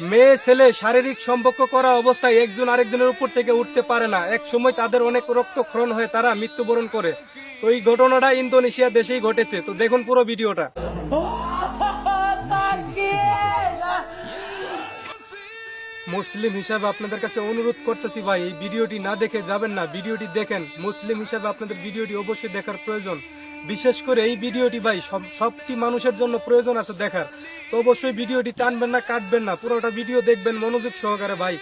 মেয়ে, ছেলে, শারীরিক সম্পর্ক করা অবস্থায় একজন আরেকজনের উপর থেকে উঠতে পারে না। এক সময় তাদের অনেক রক্তক্ষরণ হয়ে, তারা মৃত্যুবরণ করে। তো এই ঘটনাটা ইন্দোনেশিয়া দেশেই ঘটেছে। তো দেখুন পুরো ভিডিওটা। মুসলিম হিসাবে আপনাদের কাছে অনুরোধ করতেছি ভাই, এই ভিডিওটি না দেখে যাবেন না। ভিডিওটি দেখেন। মুসলিম হিসাবে আপনাদের ভিডিওটি অবশ্যই দেখার প্রয়োজন। বিশেষ করে এই ভিডিওটি ভাই সবটি মানুষের জন্য প্রয়োজন আছে দেখার। তো অবশ্যই ভিডিওটি টানবেন না, কাটবেন না। পুরোটা ভিডিও দেখবেন মনোযোগ সহকারে, ভাই।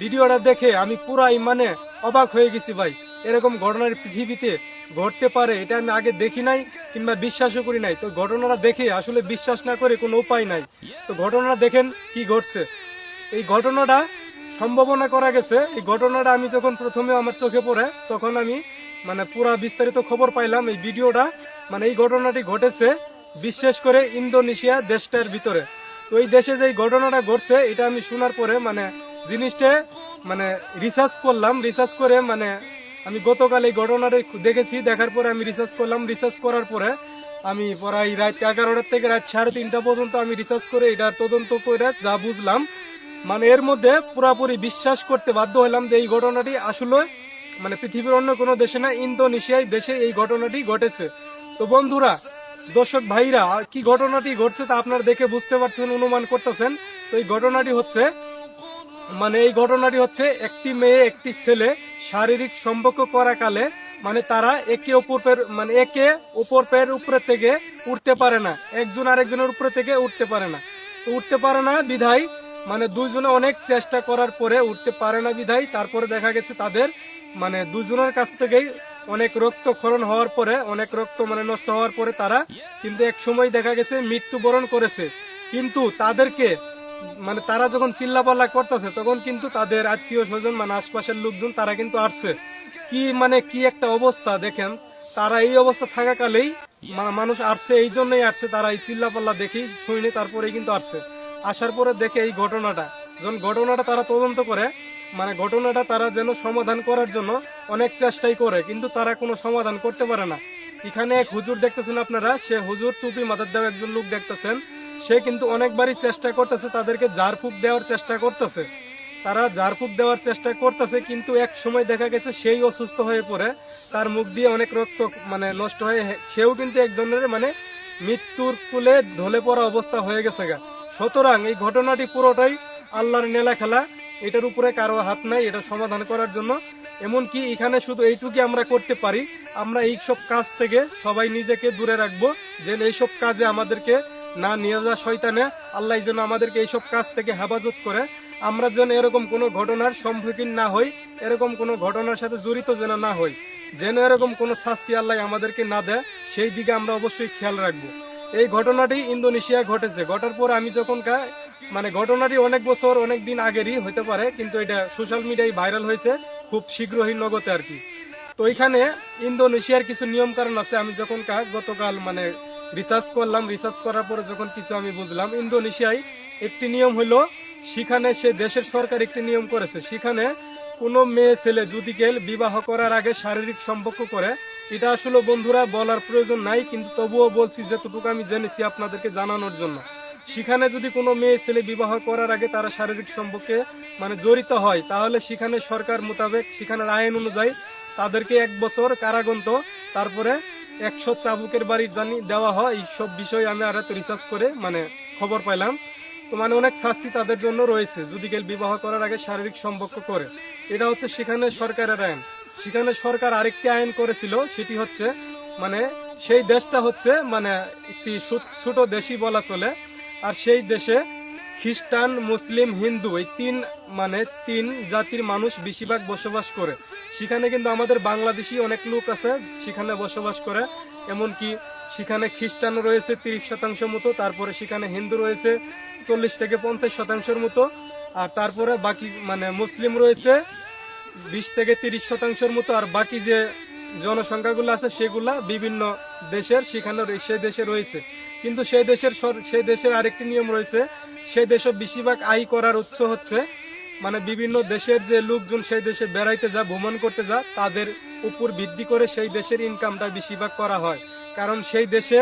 ভিডিওটা দেখে আমি পুরাই মানে অবাক হয়ে গেছি, ভাই। এরকম ঘটনার পৃথিবীতে ঘটতে পারে, এটা আমি আগে দেখি নাই কিংবা বিশ্বাসও করি নাই। তো ঘটনাটা দেখে আসলে বিশ্বাস না করে কোনো উপায় নাই। তো ঘটনাটা দেখেন কি ঘটছে। এই ঘটনাটা সম্ভাবনা করা গেছে। এই ঘটনাটা আমি যখন প্রথমে আমার চোখে পড়ে, তখন আমি মানে পুরা বিস্তারিত খবর পাইলাম। এই ভিডিওটা মানে এই ঘটনাটি ঘটেছে বিশেষ করে ইন্দোনেশিয়া দেশটার ভিতরে। তো এই দেশে যে ঘটনাটা ঘটছে, এটা আমি শোনার পরে মানে জিনিসটা মানে রিসার্চ করলাম রিসার্চ করে মানে আমি গতকাল এই ঘটনাটা দেখেছি, দেখার পরে আমি রিসার্চ করলাম রিসার্চ করার পরে আমি প্রায় রাত এগারোটার থেকে রাত সাড়ে তিনটা পর্যন্ত আমি রিসার্চ করে এটার তদন্ত করে যা বুঝলাম মানে এর মধ্যে পুরাপুরি বিশ্বাস করতে বাধ্য হলাম যে এই ঘটনাটি আসলে মানে পৃথিবীর অন্য কোনো দেশে না, ইন্দোনেশিয়ায় দেশে এই ঘটনাটি ঘটেছে। তো বন্ধুরা দর্শক ভাইরা, কি ঘটনাটি ঘটছে তা আপনারা দেখে বুঝতে পারছেন, অনুমান করতেছেন। তো এই ঘটনাটি হচ্ছে মানে এই ঘটনাটি হচ্ছে একটি মেয়ে, একটি ছেলে শারীরিক সম্পর্ক করাকালে মানে তারা একে অপরের মানে একে অপর পের উপরে থেকে উঠতে পারে না। একজন আরেকজনের উপরে থেকে উঠতে পারে না। উঠতে পারে না বিধায় মানে দুইজনে অনেক চেষ্টা করার পরে উঠতে পারে না বিধায়। তারপরে দেখা গেছে তাদের মানে দুজনের কাছ থেকেই অনেক রক্ত রক্তক্ষরণ হওয়ার পরে, অনেক রক্ত মানে নষ্ট হওয়ার পরে তারা কিন্তু এক সময় দেখা গেছে মৃত্যুবরণ করেছে। কিন্তু তাদেরকে মানে তারা যখন চিল্লাপাল্লা করতেছে, তখন কিন্তু তাদের আত্মীয় স্বজন মানে আশপাশের লোকজন তারা কিন্তু আসছে কি মানে কি একটা অবস্থা দেখেন, তারা এই অবস্থা থাকাকালেই মানুষ আসছে এই জন্যই আসছে তারা এই চিল্লাপাল্লা দেখি শুনি তারপরেই কিন্তু আসছে আসার পরে দেখে এই ঘটনাটা, যখন ঘটনাটা তারা তদন্ত করে মানে ঘটনাটা তারা যেন সমাধান করার জন্য অনেক চেষ্টাই করে, কিন্তু তারা কোনো সমাধান করতে পারে না। এখানে এক হুজুর দেখতেছেন আপনারা, সে হুজুর টুপি মাথার দেওয়া একজন লোক দেখতেছেন। সে কিন্তু অনেকবারই চেষ্টা করতেছে, তাদেরকে ঝাড়ফুঁক দেওয়ার চেষ্টা করতেছে। তারা ঝাড়ফুঁক দেওয়ার চেষ্টা করতেছে, কিন্তু এক সময় দেখা গেছে সেই অসুস্থ হয়ে পড়ে, তার মুখ দিয়ে অনেক রক্ত মানে নষ্ট হয়ে সেও কিন্তু এক ধরনের মানে মৃত্যুর কুলে ঢলে পড়া অবস্থা হয়ে গেছে গা। সুতরাং এই ঘটনাটি পুরোটাই আল্লাহর নেলা খেলা এটার উপরে কারও হাত নাই, এটা সমাধান করার জন্য। এমনকি এখানে শুধু এইটুকু আমরা করতে পারি। আমরা এই সব কাজ থেকে সবাই নিজেকে দূরে রাখব যে এইসব কাজে আমাদেরকে না নিয়ে যা শয়তানে। আল্লাহ যেন আমাদেরকে এইসব কাজ থেকে হেফাজত করে। আমরা যেন এরকম কোনো ঘটনার সম্মুখীন না হই, এরকম কোনো ঘটনার সাথে জড়িত যেন না হই। যেন এরকম কোনো শাস্তি আল্লাহ আমাদেরকে না দেয়, সেই দিকে আমরা অবশ্যই খেয়াল রাখব। এই ঘটনাটি ইন্দোনেশিয়া ঘটেছে। ঘটার পর আমি যখন মানে ঘটনাটি অনেক বছর, অনেক দিন আগেরই হতে পারে, কিন্তু এটা সোশ্যাল মিডিয়ায় ভাইরাল হয়েছে খুব শীঘ্রই নগদে আর কি। তো এখানে ইন্দোনেশিয়ার কিছু নিয়ম কারণ আছে, আমি যখন গতকাল মানে রিসার্চ করলাম রিসার্চ করার পরে যখন কিছু আমি বুঝলাম, ইন্দোনেশিয়ায় একটি নিয়ম হলো সেখানে সে দেশের সরকার একটি নিয়ম করেছে, সেখানে কোনো মেয়ে, ছেলে যদি কেউ বিবাহ করার আগে শারীরিক সম্পর্ক করে, এটা আসলে বন্ধুরা বলার প্রয়োজন নাই, কিন্তু তবুও বলছি যতটুকু আমি জেনেছি আপনাদেরকে জানানোর জন্য। সেখানে যদি কোনো মেয়ে ছেলে বিবাহ করার আগে তারা শারীরিক সম্পর্কে মানে জড়িত হয়, তাহলে সেখানে সরকার মোতাবেক, সেখানের আইন অনুযায়ী তাদেরকে এক বছর কারাগন্ত তারপরে একশো চাবুকের বাড়ির জানি দেওয়া হয়। এই সব বিষয়ে আমি আর রিসার্চ করে মানে খবর পাইলাম। তো মানে অনেক শাস্তি তাদের জন্য রয়েছে, যদি কেউ বিবাহ করার আগে শারীরিক সম্পর্ক করে। এটা হচ্ছে সেখানে সরকারের আইন। সেখানে সরকার আরেকটি আইন করেছিল, সেটি হচ্ছে মানে সেই দেশটা হচ্ছে মানে একটি ছোট দেশই বলা চলে। আর সেই দেশে খ্রিস্টান, মুসলিম, হিন্দু, এই তিন মানে তিন জাতির মানুষ বেশিরভাগ বসবাস করে। সেখানে কিন্তু আমাদের বাংলাদেশি অনেক লোক আছে, সেখানে বসবাস করে। এমনকি সেখানে খ্রিস্টান রয়েছে তিরিশ শতাংশ মতো, তারপরে সেখানে হিন্দু রয়েছে চল্লিশ থেকে পঞ্চাশ শতাংশের মতো, আর তারপরে বাকি মানে মুসলিম রয়েছে বিশ থেকে তিরিশ শতাংশের মতো, আর বাকি যে জনসংখ্যাগুলো আছে, সেগুলা বিভিন্ন দেশের, সেখানে সেই দেশে রয়েছে। কিন্তু সেই দেশের সেই দেশের আরেকটি নিয়ম রয়েছে সেই দেশে বেশিরভাগ আয় করার উৎস হচ্ছে মানে বিভিন্ন দেশের যে লোকজন সেই দেশে বেড়াইতে যা ভ্রমণ করতে যা তাদের উপর ভিত্তি করে সেই দেশের ইনকামটা বেশিরভাগ করা হয়। কারণ সেই দেশে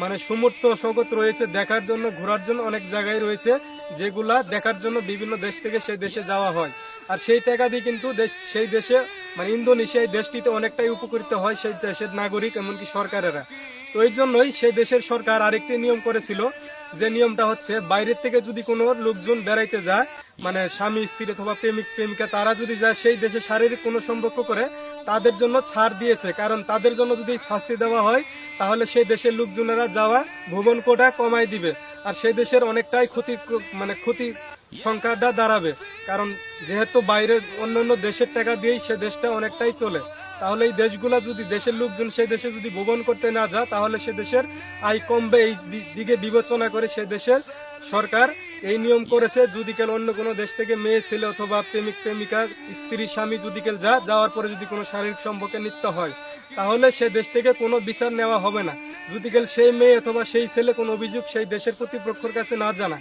মানে সমর্থ সগত রয়েছে, দেখার জন্য, ঘোরার জন্য অনেক জায়গায় রয়েছে, যেগুলা দেখার জন্য বিভিন্ন দেশ থেকে সেই দেশে যাওয়া হয়। আর সেই টাকা দিয়ে কিন্তু দেশ- সেই দেশে মানে ইন্দোনেশিয়া এই দেশটিতে অনেকটাই উপকৃত হয় সেই দেশের নাগরিক, এমনকি সরকারেরা। তো এই জন্যই সেই দেশের সরকার আরেকটি নিয়ম করেছিল, যে নিয়মটা হচ্ছে বাইরের থেকে যদি কোনো লোকজন বেড়াইতে যায় মানে স্বামী, স্ত্রী অথবা প্রেমিক, প্রেমিকা, তারা যদি যায় সেই দেশে শারীরিক কোনো সম্পর্ক করে, তাদের জন্য ছাড় দিয়েছে। কারণ তাদের জন্য যদি শাস্তি দেওয়া হয়, তাহলে সেই দেশের লোকজনেরা যাওয়া ভুবন কোটা কমাই দিবে। আর সেই দেশের অনেকটাই ক্ষতি মানে ক্ষতি সংখ্যাটা দাঁড়াবে। কারণ যেহেতু বাইরের অন্যান্য দেশের টাকা দিয়েই সে দেশটা অনেকটাই চলে, তাহলে এই দেশগুলা যদি দেশের লোকজন সেই দেশে যদি ভ্রমণ করতে না যায়, তাহলে সে দেশের আয় কমবে। এই দিকে বিবেচনা করে সে দেশের সরকার এই নিয়ম করেছে, যদি কেন অন্য কোনো দেশ থেকে মেয়ে, ছেলে অথবা প্রেমিক, প্রেমিকা, স্ত্রী, স্বামী যদি কেউ যা যাওয়ার পরে যদি কোনো শারীরিক সম্পর্কে নিত্য হয়, তাহলে সে দেশ থেকে কোনো বিচার নেওয়া হবে না। যদি কেউ সেই মেয়ে অথবা সেই ছেলে কোনো অভিযোগ সেই দেশের কর্তৃপক্ষের কাছে না জানা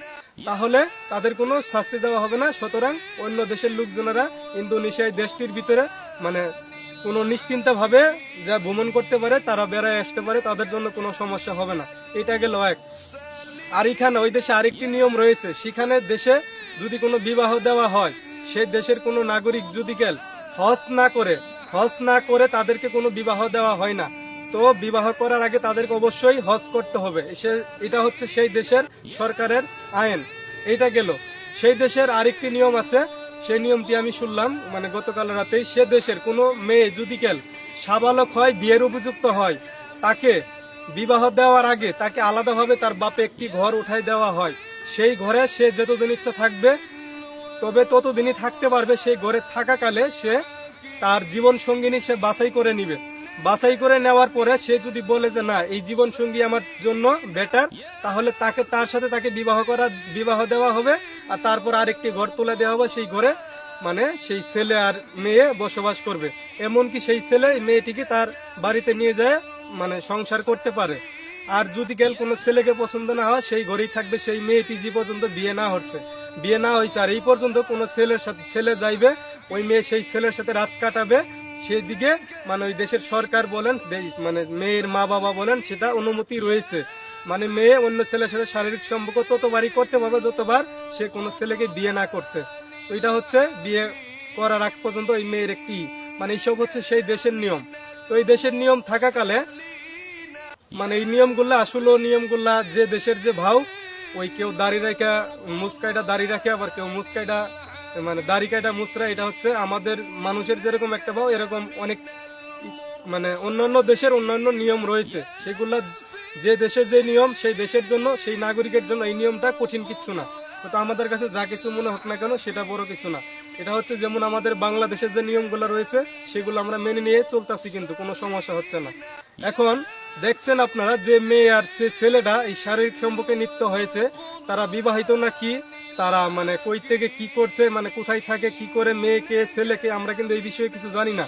তাহলে তাদের কোনো শাস্তি দেওয়া হবে না। সুতরাং অন্য দেশের লোকজনেরা ইন্দোনেশিয়া এই দেশটির ভিতরে মানে কোনো নিশ্চিন্তভাবে যা ভ্রমণ করতে পারে, তারা বেড়ায় আসতে পারে, তাদের জন্য কোনো সমস্যা হবে না। এটা গেল এক। আর এখানে ওই দেশে আরেকটি নিয়ম রয়েছে। সেখানে দেশে যদি কোনো বিবাহ দেওয়া হয় সে দেশের কোনো নাগরিক যদি কেল হজ না করে, হজ না করে তাদেরকে কোনো বিবাহ দেওয়া হয় না। তো বিবাহ করার আগে তাদেরকে অবশ্যই হজ করতে হবে। সে- এটা হচ্ছে সেই দেশের সরকারের আইন। এটা গেল। সেই দেশের আরেকটি নিয়ম আছে। সেই নিয়মটি আমি শুনলাম মানে গতকাল রাতেই। সে দেশের কোনো মেয়ে যদি কেল সাবালক হয়, বিয়ের উপযুক্ত হয়, তাকে বিবাহ দেওয়ার আগে তাকে আলাদাভাবে তার বাপে একটি ঘর উঠাই দেওয়া হয়। সেই ঘরে সে যতদিন ইচ্ছা থাকবে, তবে ততদিনই থাকতে পারবে। সেই ঘরে থাকাকালে সে তার জীবন সঙ্গিনী সে বাছাই করে নিবে। বাছাই করে নেওয়ার পরে সে যদি বলে যে না, এই জীবন সঙ্গী আমার জন্য বেটার তাহলে তাকে, তার সাথে তাকে বিবাহ করা, বিবাহ দেওয়া হবে। আর তারপর আরেকটি ঘর তুলে দেওয়া হবে সেই ঘরে। মানে সেই ছেলে আর মেয়ে বসবাস করবে। এমনকি সেই ছেলে মেয়েটিকে তার বাড়িতে নিয়ে যায় মানে সংসার করতে পারে। আর যদি কেউ কোনো ছেলেকে পছন্দ না হয়, সেই ঘরেই থাকবে। সেই মেয়েটি যে পর্যন্ত বিয়ে না হচ্ছে। বিয়ে না হয়েছে, আর এই পর্যন্ত কোনো ছেলের সাথে, ছেলে যাইবে, ওই মেয়ে সেই ছেলের সাথে রাত কাটাবে। সেদিকে মানে ওই দেশের সরকার বলেন মানে মেয়ের মা বাবা বলেন, সেটা অনুমতি রয়েছে। মানে মেয়ে অন্য ছেলের সাথে শারীরিক সম্পর্ক ততবারই করতে পারবে যতবার সে কোনো ছেলেকে বিয়ে না করছে। তো এটা হচ্ছে বিয়ে করার আগ পর্যন্ত ওই মেয়ের একটি মানে এইসব হচ্ছে সেই দেশের নিয়ম। তো এই দেশের নিয়ম থাকাকালে মানে এই নিয়মগুলা, আসলে নিয়মগুলা, যে দেশের যে ভাও, ওই কেউ দাড়ি রাখা মুসকাইটা দাড়ি রাখে, আবার কেউ মুসকাইটা মানে দাড়ি কাটা মুসরা এটা হচ্ছে আমাদের মানুষের যেরকম একটা ভাও এরকম অনেক মানে অন্যান্য দেশের অন্যান্য নিয়ম রয়েছে। সেগুলা যে দেশের যে নিয়ম, সেই দেশের জন্য, সেই নাগরিকের জন্য এই নিয়মটা কঠিন কিছু না। তো আমাদের কাছে যা কিছু মনে হোক না কেন, সেটা বড় কিছু না। এটা হচ্ছে যেমন আমাদের বাংলাদেশের যে নিয়মগুলো রয়েছে, সেগুলো আমরা মেনে নিয়ে চলতেছি কিন্তু, কোনো সমস্যা হচ্ছে না। এখন দেখছেন আপনারা যে মেয়ে আর যে ছেলেটা এই শারীরিক সম্পর্কে নিত্য হয়েছে, তারা বিবাহিত না কি তারা মানে কই থেকে কি করছে মানে কোথায় থাকে, কি করে মেয়েকে ছেলেকে আমরা কিন্তু এই বিষয়ে কিছু জানি না।